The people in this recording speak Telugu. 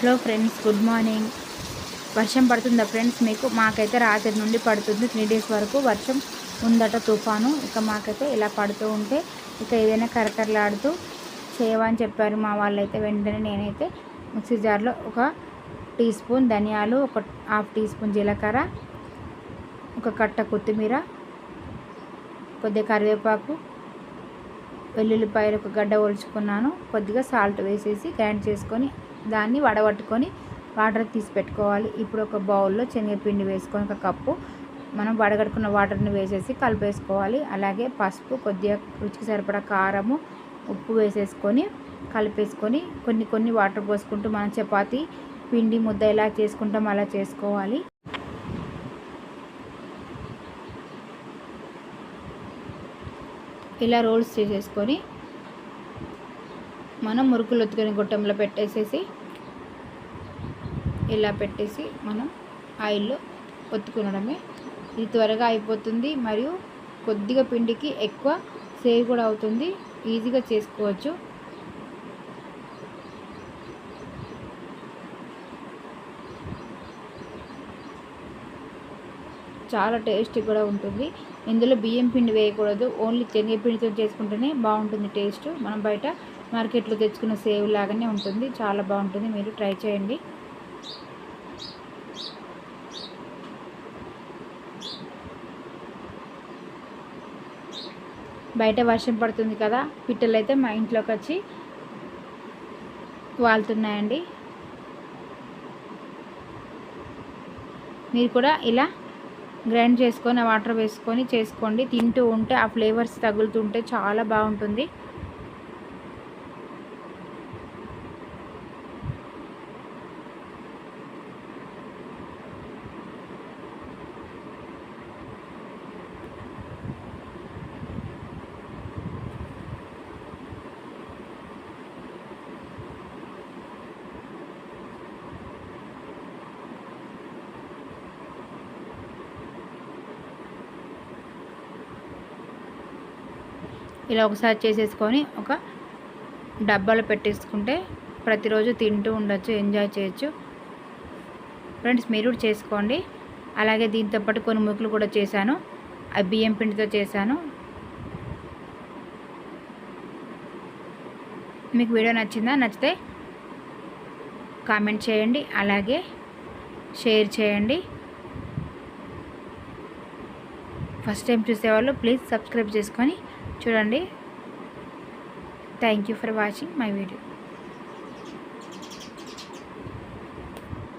Hello friends good morning. వర్షం పడుతుందా ఫ్రెండ్స్ మీకు? మాకైతే రాత్రి నుండి పడుతుంది. త్రీ డేస్ వరకు వర్షం ఉందట తుఫాను. ఇక మాకైతే ఇలా పడుతూ ఉంటే ఇక ఏదైనా కరకరలాడుతూ చేయవని చెప్పారు మా వాళ్ళైతే. వెంటనే నేనైతే మిక్సీ జార్లో ఒక టీ స్పూన్ ధనియాలు ఒక హాఫ్ టీ స్పూన్ జీలకర్ర ఒక కట్ట కొత్తిమీర కొద్దిగా కరివేపాకు వెల్లుల్లిపాయలు ఒక గడ్డ ఒలుచుకున్నాను. కొద్దిగా సాల్ట్ వేసేసి గ్రైండ్ చేసుకొని దాన్ని వడగట్టుకొని వాటర్ తీసి పెట్టుకోవాలి. ఇప్పుడు ఒక బౌల్లో శనగపిండి వేసుకొని ఒక కప్పు మనం వడగట్టుకున్న వాటర్ని వేసేసి కలిపేసుకోవాలి. అలాగే పసుపు కొద్దిగా రుచికి సరిపడా కారము ఉప్పు వేసేసుకొని కలిపేసుకొని కొన్ని కొన్ని వాటర్ పోసుకుంటూ మనం చపాతి పిండి ముద్ద ఎలా చేసుకుంటాం అలా చేసుకోవాలి. ఇలా రోల్స్ చేసేసుకొని మనం మురుకులు ఒత్తుకొని గొట్టంలో పెట్టేసేసి ఇలా పెట్టేసి మనం ఆయిల్లో ఒత్తుకునడమే. ఇది త్వరగా అయిపోతుంది మరియు కొద్దిగా పిండికి ఎక్కువ సేవ్ కూడా అవుతుంది. ఈజీగా చేసుకోవచ్చు. చాలా టేస్టీ కూడా ఉంటుంది. ఇందులో బియ్యం పిండి వేయకూడదు. ఓన్లీ శనగపిండితో చేసుకుంటేనే బాగుంటుంది టేస్ట్. మనం బయట మార్కెట్లో తెచ్చుకున్న సేవ్ లాగానే ఉంటుంది. చాలా బాగుంటుంది. మీరు ట్రై చేయండి. బయట వర్షం పడుతుంది కదా పిట్టలు అయితే మా ఇంట్లోకి వచ్చి వాళ్తున్నాయండి. మీరు కూడా ఇలా గ్రైండ్ చేసుకొని వాటర్ వేసుకొని చేసుకోండి. తింటూ ఉంటే ఆ ఫ్లేవర్స్ తగులుతుంటే చాలా బాగుంటుంది. ఇలా ఒకసారి చేసేసుకొని ఒక డబ్బాలో పెట్టేసుకుంటే ప్రతిరోజు తింటూ ఉండొచ్చు ఎంజాయ్ చేయొచ్చు. ఫ్రెండ్స్ మీరు కూడా చేసుకోండి. అలాగే దీంతో పాటు కొన్ని ముక్కులు కూడా చేశాను. అవి బియ్యం పిండితో చేశాను. మీకు వీడియో నచ్చిందా? నచ్చితే కామెంట్ చేయండి. అలాగే షేర్ చేయండి. ఫస్ట్ టైం చూసేవాళ్ళు ప్లీజ్ సబ్స్క్రైబ్ చేసుకొని చూడండి. Thank you for watching my video